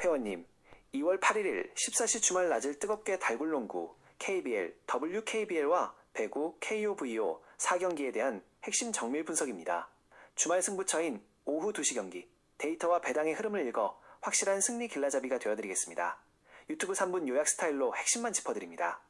회원님, 2월 8일 14시 주말 낮을 뜨겁게 달굴농구 KBL, WKBL와 배구 KOVO 4경기에 대한 핵심 정밀 분석입니다. 주말 승부처인 오후 2시 경기, 데이터와 배당의 흐름을 읽어 확실한 승리 길라잡이가 되어드리겠습니다. 유튜브 3분 요약 스타일로 핵심만 짚어드립니다.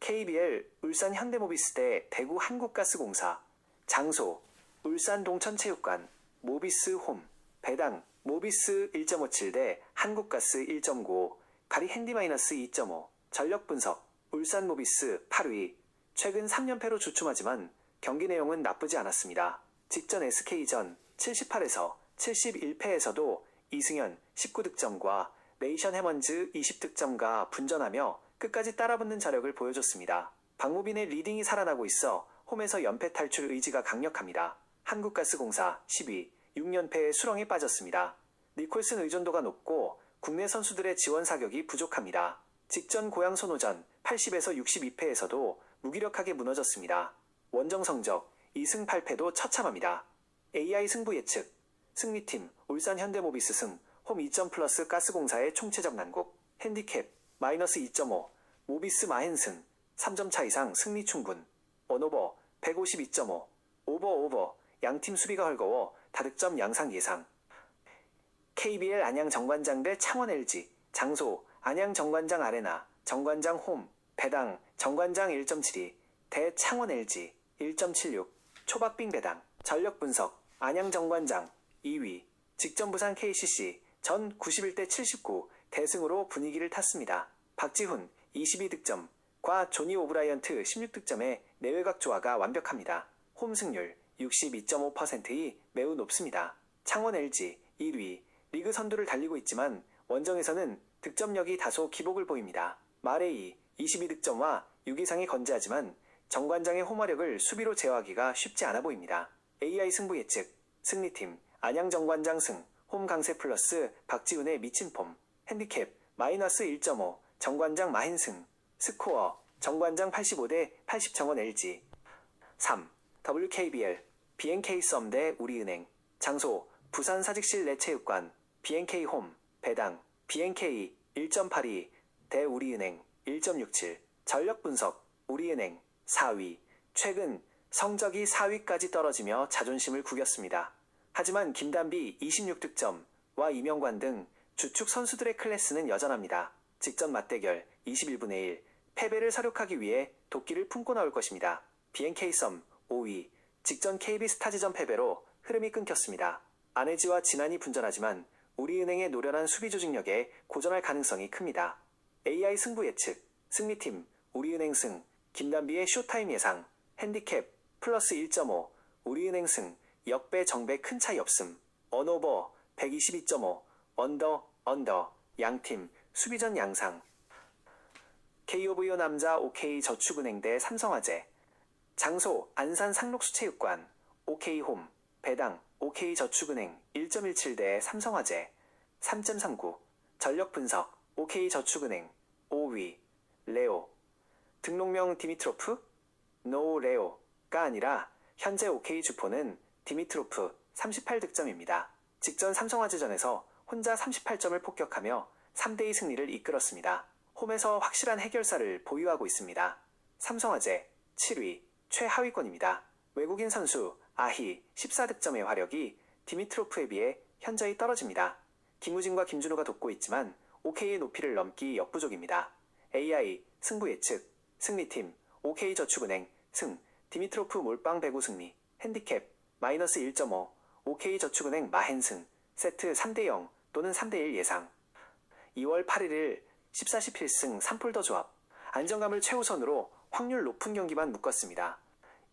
KBL 울산 현대모비스 대 대구 한국가스공사 장소 울산 동천체육관 모비스 홈 배당 모비스 1.57 대 한국가스 1.95 가리 핸디 마이너스 2.5 전력 분석 울산 모비스 8위 최근 3연패로 주춤하지만 경기 내용은 나쁘지 않았습니다. 직전 SK전 78에서 71패에서도 이승현 19득점과 네이션 해먼즈 20득점과 분전하며 끝까지 따라붙는 자력을 보여줬습니다. 박무빈의 리딩이 살아나고 있어 홈에서 연패 탈출 의지가 강력합니다. 한국가스공사 10위 6연패의 수렁에 빠졌습니다. 니콜슨 의존도가 높고 국내 선수들의 지원 사격이 부족합니다. 직전 고양 선호전 80에서 62패에서도 무기력하게 무너졌습니다. 원정 성적 2승 8패도 처참합니다. AI 승부 예측 승리팀 울산 현대모비스 승 홈 2점 플러스 가스공사의 총체적 난국 핸디캡 마이너스 2.5 모비스 마헨승 3점 차 이상 승리 충분 원오버 152.5 오버 오버 양팀 수비가 헐거워 다득점 양상 예상 KBL 안양 정관장 대 창원 LG 장소 안양 정관장 아레나 정관장 홈 배당 정관장 1.72 대 창원 LG 1.76 초박빙 배당 전력 분석 안양 정관장 2위 직전 부산 KCC 전 91대 79 대승으로 분위기를 탔습니다. 박지훈 22득점 과 조니 오브라이언트 16득점의 내외각 조화가 완벽합니다. 홈 승률 62.5%이 매우 높습니다. 창원 LG 1위 리그 선두를 달리고 있지만 원정에서는 득점력이 다소 기복을 보입니다. 마레이 22득점과 6이상이 건재하지만 정관장의 홈화력을 수비로 제어하기가 쉽지 않아 보입니다. AI 승부 예측 승리팀 안양 정관장 승 홈 강세 플러스 박지훈의 미친 폼 핸디캡 마이너스 1.5 정관장 마힌승 스코어 정관장 85대 80 정원 LG 3. WKBL BNK 썸 대 우리은행 장소 부산 사직실 내 체육관 BNK 홈 배당 BNK 1.82 대 우리은행 1.67 전력 분석 우리은행 4위 최근 성적이 4위까지 떨어지며 자존심을 구겼습니다. 하지만 김단비 26득점과 이명관 등 주축 선수들의 클래스는 여전합니다. 직전 맞대결 21분의 1 패배를 사륙하기 위해 도끼를 품고 나올 것입니다. BNK 썸 5위 직전 KB 스타즈전 패배로 흐름이 끊겼습니다. 아내지와 진안이 분전하지만 우리은행의 노련한 수비 조직력에 고전할 가능성이 큽니다. AI 승부 예측 승리팀 우리은행 승 김단비의 쇼타임 예상 핸디캡 플러스 1.5 우리은행 승 역배 정배 큰 차이 없음 언오버 122.5 언더 언더 양팀 수비전 양상 KOVO 남자 OK 저축은행 대 삼성화재 장소 안산 상록수체육관 OK홈 배당 OK저축은행 1.17대 삼성화재 3.39 전력 분석 OK저축은행 5위 레오 등록명 디미트로프 노 레오가 아니라 현재 OK 주포는 디미트로프 38득점입니다. 직전 삼성화재전에서 혼자 38점을 폭격하며 3대2 승리를 이끌었습니다. 홈에서 확실한 해결사를 보유하고 있습니다. 삼성화재 7위 최하위권입니다. 외국인 선수 아히 14득점의 화력이 디미트로프에 비해 현저히 떨어집니다. 김우진과 김준호가 돕고 있지만 OK의 높이를 넘기 역부족입니다. AI 승부 예측 승리팀 OK저축은행 승 디미트로프 몰빵 배구 승리 핸디캡 마이너스 1.5 OK저축은행 마헨승 세트 3대0 또는 3대1 예상 2월 8일 14시 필승 3폴더 조합 안정감을 최우선으로 확률 높은 경기만 묶었습니다.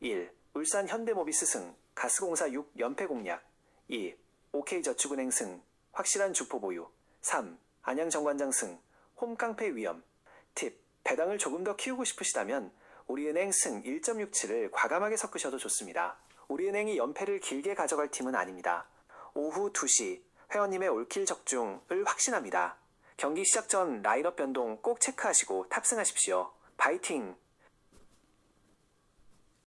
1. 울산 현대모비스 승 가스공사 6 연패 공략 2. OK저축은행 승 확실한 주포 보유 3. 안양 정관장 승 홈깡패 위험 팁 배당을 조금 더 키우고 싶으시다면 우리은행 승 1.67을 과감하게 섞으셔도 좋습니다. 우리은행이 연패를 길게 가져갈 팀은 아닙니다. 오후 2시 회원님의 올킬 적중을 확신합니다. 경기 시작 전 라인업 변동 꼭 체크하시고 탑승하십시오. 파이팅!